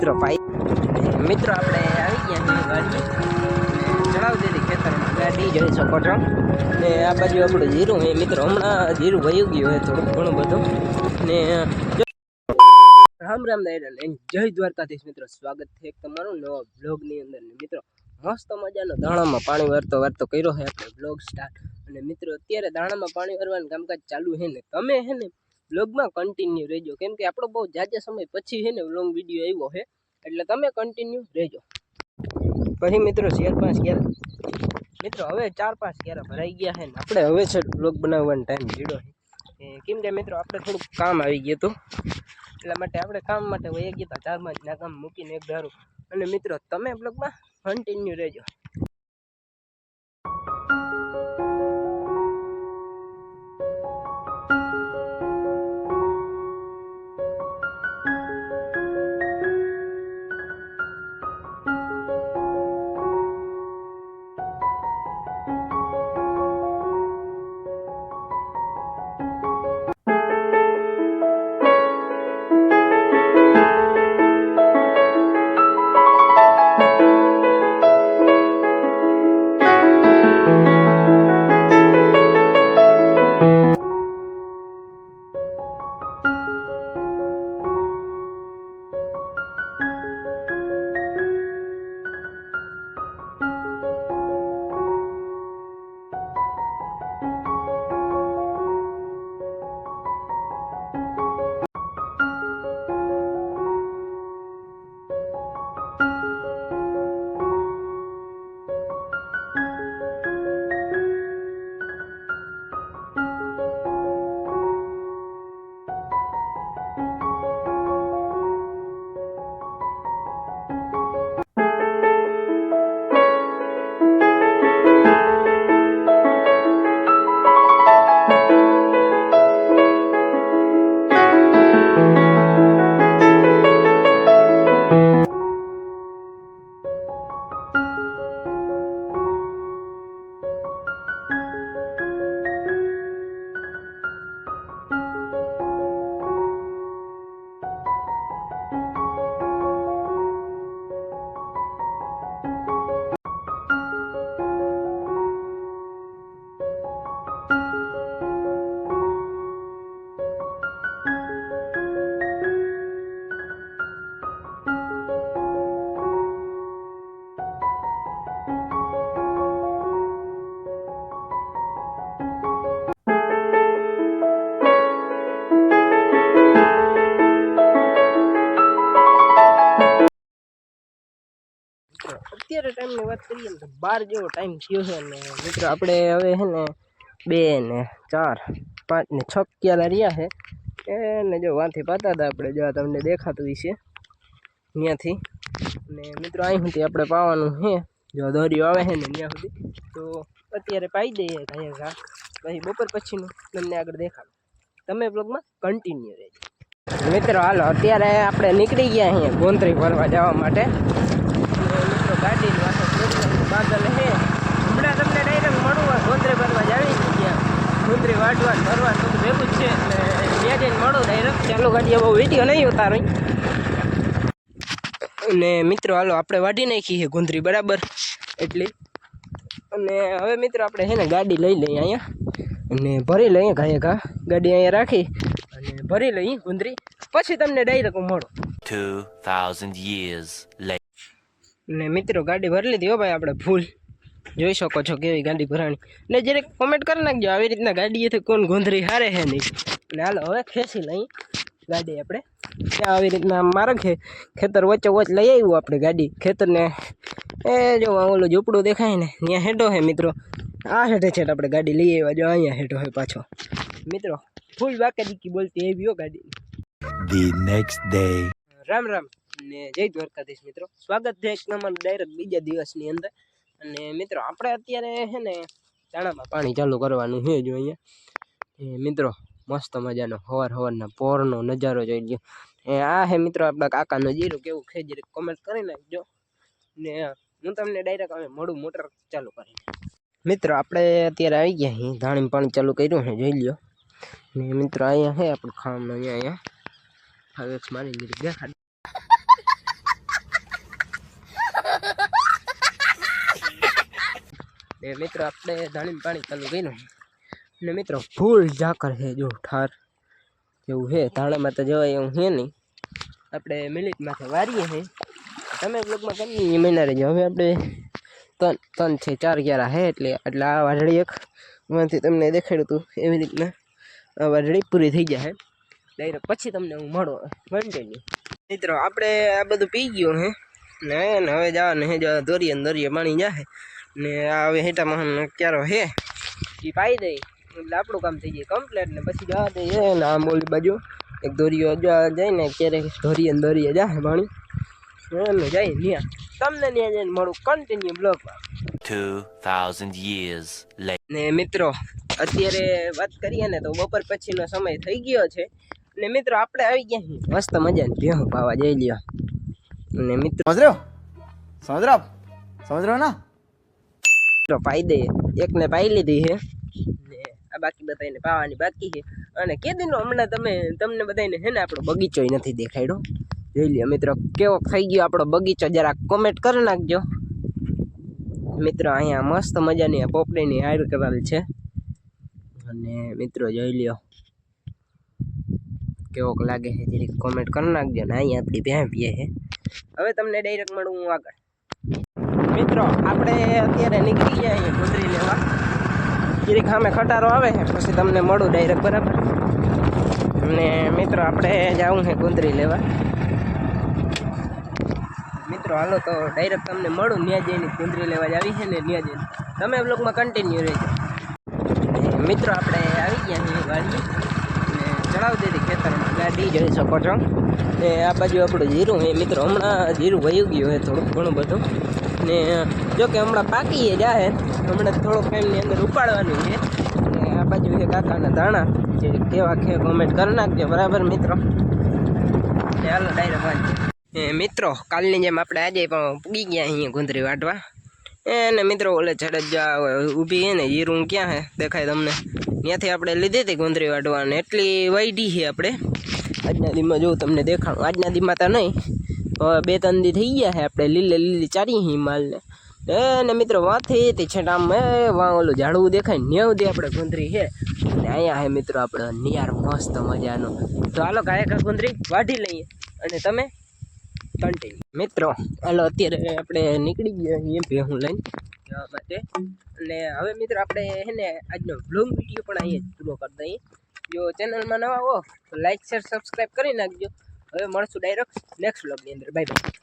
મિત્રો ભાઈ, મિત્રો આપણે આવી ગયા ગાડી ચડાવી દીધી ખેતરમાં, ગાડી જોઈ શકો છો ને આ બાજુ આપણું જીરું એ મિત્રો હમણાં જીરું વયું ગયું હોય થોડું ઘણું બધું. ને રામ રામ દાયરા જય દ્વારકાધીશ, મિત્રો. સ્વાગત છે તમારું નવા બ્લોગની અંદર. મિત્રો, મસ્ત મજાનો દાણામાં પાણી વારતો વારતો કર્યો છે, આપણે બ્લોગ સ્ટાર્ટ અને મિત્રો, અત્યારે દાણામાં પાણી વારવાનું કામકાજ ચાલુ છે ને, તમે હે ને બ્લોગમાં કન્ટિન્યુ રહેજો. કેમ કે આપણો બહુ જાજા સમય પછી છે ને લોંગ વીડિયો આવ્યો છે. એટલે તમે કન્ટિન્યુ રહેજો. પછી મિત્રો ચાર પાંચ ક્યારે? મિત્રો હવે ચાર પાંચ ક્યારે ભરાઈ ગયા છે ને આપણે હવે છે બ્લોગ બનાવવાનો ટાઈમ જીડો છે. કેમ કે મિત્રો આપણે થોડુંક કામ આવી ગયું હતું. એટલા માટે આપણે કામ માટે વહી ગયા હતા. ચાર પાંચ ના કામ મૂકીને એક ધારું. અને મિત્રો તમે બ્લોગમાં કન્ટિન્યુ રહેજો. અત્યારે ટાઈમની વાત કરીએ તો બાર જેવો ટાઈમ થયો છે ને મિત્રો, આપણે હવે છે ને બે ને ચાર, પાંચ ને છ ક્યાલા રહ્યા છે. એને જો વાંથી પાતા હતા આપણે, જો તમને દેખાતું હશે ત્યાંથી ને મિત્રો, અહીં સુધી આપણે પાવાનું છે. જો દોરીઓ આવે છે ને ત્યાં સુધી, તો અત્યારે પાઈ દઈએ કાંઈ પછી બપોર પછીનું તમને આગળ દેખાડું. તમે બ્લોગમાં કન્ટિન્યુ રહેજો. મિત્રો, હાલો, અત્યારે આપણે નીકળી ગયા અહીંયા ગોંતરી ભરવા જવા માટે અને મિત્રો ગાડી બાદલ હે હમણાં તમને ડાયરેક્ટ મળવું હોય ગોંત્રી ભરવા જ આવી ગયા ગોંત્રી વાટ વાટ ફરવા બધું ભેગું જ છે એટલે બે જઈને મળો ડાયરેક્ટ ચાલુ ગાડી બહુ વીડિયો નહીં ઉતારો અને મિત્રો હાલો આપણે વાઢી નાખી છે ગુંદરી બરાબર? એટલી અને હવે મિત્રો આપણે છે ને ગાડી લઈ લઈએ અહીંયા. અને ભરી લઈએ ઘાએ ઘા. ગાડી અહીંયા રાખી અને ભરી લઈએ ગુંદરી. પછી તમને ડાયરેક્ટ મળો. 2,000 years later. ને મિત્રો ગાડી ભરી લીધી હો ભાઈ આપણે ફૂલ જોઈ શકો છો કેવી ગાડી ભરાણી. ને જરીક કોમેન્ટ કરી નાખજો આવી રીતના ગાડીએથી કોણ ગોંધરી હારે હે નહીં. ને હાલો હવે ખેંચી લઈ. ગાડી આપણે. ત્યાં આવી રીતના મારે ખે ખેતર વચ્ચે વચ લઈ આવ્યું આપણે ગાડી. ખેતરને એ જો ઓલું ઝૂંપડું દેખાય ને ત્યાં હેઠો હે મિત્રો. આ હેઠે છે આપણે ગાડી લઈ આવ્યા. જો અહીંયા હેઠો હે પાછો. મિત્રો ફૂલ વાકે દીકી બોલતી એવી હો ગાડી. The next day Ram Ram. ને જય દ્વારકાધીશ મિત્રો. સ્વાગત છે એક નંબર ડાયરેક્ટ બીજા દિવસની અંદર. અને મિત્રો, આપણે અત્યારે છે ને દાણામાં પાણી ચાલુ કરવાનું છે જો અહીંયા. એ મિત્રો, મસ્ત મજાનો હવાર હવારના પોરનો નજારો જોઈ લ્યો. એ આ હે મિત્રો, આપણા કાકાનું જીરું, કેવું છે જરીક કોમેન્ટ કરી નાખજો. ને હું તમને ડાયરેક્ટ હવે મોડું મોટર ચાલુ કરીને મિત્રો, આપણે અત્યારે આવી ગયા અહીં ધાણી પાણી ચાલુ કર્યું છે, જોઈ લ્યો. ને મિત્રો, અહીંયા છે આપણું ખાવાનું, અહીંયા અહીંયા. હવે એક મારી લીધી દેખાડ ને મિત્રો, આપણે ધાણી પાણી ચાલુ કર્યું. ને મિત્રો, ફૂલ ઝાકર છે જો, ઠાર એવું છે. ધાણામાં તો જવાય એવું છે નહીં. આપણે મિલિટમાંથી વારીએ છે તમે બ્લોગમાં કઈ મહિના રહેજો. હવે આપણે ત્રણ ત્રણ છે, ચાર ગ્યારા છે એટલે એટલે આ વાદળી એક. માંથી તમને દેખાડ્યું હતું એવી રીતના. આ વાદળી પૂરી થઈ જાય ડાયરેક્ટ પછી તમને હું મળો કન્ટિન્યુ મિત્રો, આપણે આ બધું પી ગયું હે ને હવે જવાનું હે જો દોરીએ દોરીએ પાણી જાય ને આ હવે હેટામાં ક્યારો હે. એ પાઈ દઈ એટલે આપણું કામ થઈ જાય. કમ્પ્લેટ ને પછી જવા દઈએ ને આમ બોલી બાજુ એક દોરીઓ જાય ને ક્યારેક દોરીએ ને દોરીએ જા પાણી એમ જાય ન્યા. તમને ન્યા જઈને મળું કન્ટિન્યુ બ્લોગમાં ટુ થાઉઝન્ડ ને મિત્રો અત્યારે વાત કરીએ ને તો બપોર પછીનો સમય થઈ ગયો છે. ને મિત્રો આપણે આવી ગયા છીએ. મસ્ત મજાની ભેહું પાવા જઈ લ્યો. ને મિત્રો સમજ રહ્યો? સમજ રહ્યો? સમજ રહ્યો ના? તો ફાયદે એકને પાઈ લીધી છે. ને આ બાકી બધાને પાવાની બાકી છે. અને કેદીનો હમણાં તમે, તમને બધાને હે ને આપણો બગીચો નથી દેખાડ્યો જોઈ લ્યો મિત્રો, કેવો થઈ ગયો આપણો બગીચો, જરાક કોમેન્ટ કરી નાખજો. મિત્રો, અહીંયા મસ્ત મજાની પોપડીની હાર કરેલ છે. અને મિત્રો, જોઈ લ્યો. કેવોક લાગે છે, જરીક કોમેન્ટ કરી નાખજો ને, અહીંયા આપણી ભેં પીએ છે હવે તમને ડાયરેક્ટ મળું હું આગળ. મિત્રો, આપણે અત્યારે નીકળી અહીંયા કુતરી લેવા. ગીરી ખામે ખટારો આવે છે, પછી તમને મળું ડાયરેક્ટ બરાબર? અને મિત્રો, આપણે જવું છે કુંદરી લેવા. મિત્રો, હાલો તો ડાયરેક્ટ તમને મળું ત્યાં જઈને કુંદરી લેવા જ આવી છે ને ત્યાં જઈને. તમે બ્લોગમાં કન્ટિન્યુ રહેજો. મિત્રો, આપણે આવી ગયા છીએ ગાડી ને ચડાવી દીધી ખેતરમાં. ગાડી જોઈ શકો છો. ને આ બાજુ આપણું જીરું એ મિત્રો. હમણાં જીરું વયું ગયું હોય થોડુંક ઘણું બધું. ને, જો કે હમણાં પાકી જાહે. હમણાં થોડોક ટાઈમની અંદર ઉપાડવાનું છે. ને આ બાજુ છે કાકાના ધાણા. જે કેવા કે કોમેન્ટ કરી નાખજો. બરાબર, મિત્રો? ચાલો ડાયરેક્ટ એ મિત્રો, કાલની જેમ આપણે આજે પણ પૂગી ગયા અહીંયા ગુંદરી વાટવા. એને મિત્રો, ઓલે ચડજા ઊભી હે ને, હીરું ક્યાં હે? દેખાય તમને. ત્યાંથી આપણે લીધી હતી ગુંદરી વાટવા, ને એટલી વાઈડી છે આપણે. આજના દીમાં જોઉં તમને દેખાણું આજના દીમાં તો નહીં. હવે બે ત્રણ દી થઈ ગયા છે. આપણે લીલે લીલી ચારી હી માલને. એને મિત્રો વાંથી તે છેટામ એ વાં ઓલું ઝાડવું દેખાય ને દે આપણે ગુંદરી છે. અને અહીંયા હે મિત્રો આપણે નિયાર મસ્ત મજાનો. તો હાલો કાયકા ગુંદરી વાઢી લઈએ. અને તમે કન્ટિન્યુ મિત્રો, હાલો અત્યારે આપણે નીકળી ગયા છીએ ભેહું લઈને જવા માટે. અને હવે મિત્રો, આપણે છે ને આજનો બ્લોગ વીડિયો પણ અહીંયા પૂરો કરી દઈએ. જો ચેનલમાં નવા હો, તો લાઈક શેર સબસ્ક્રાઈબ કરી નાખજો. હવે મળશું ડાયરેક્ટ નેક્સ્ટ વ્લોગની અંદર. Bye bye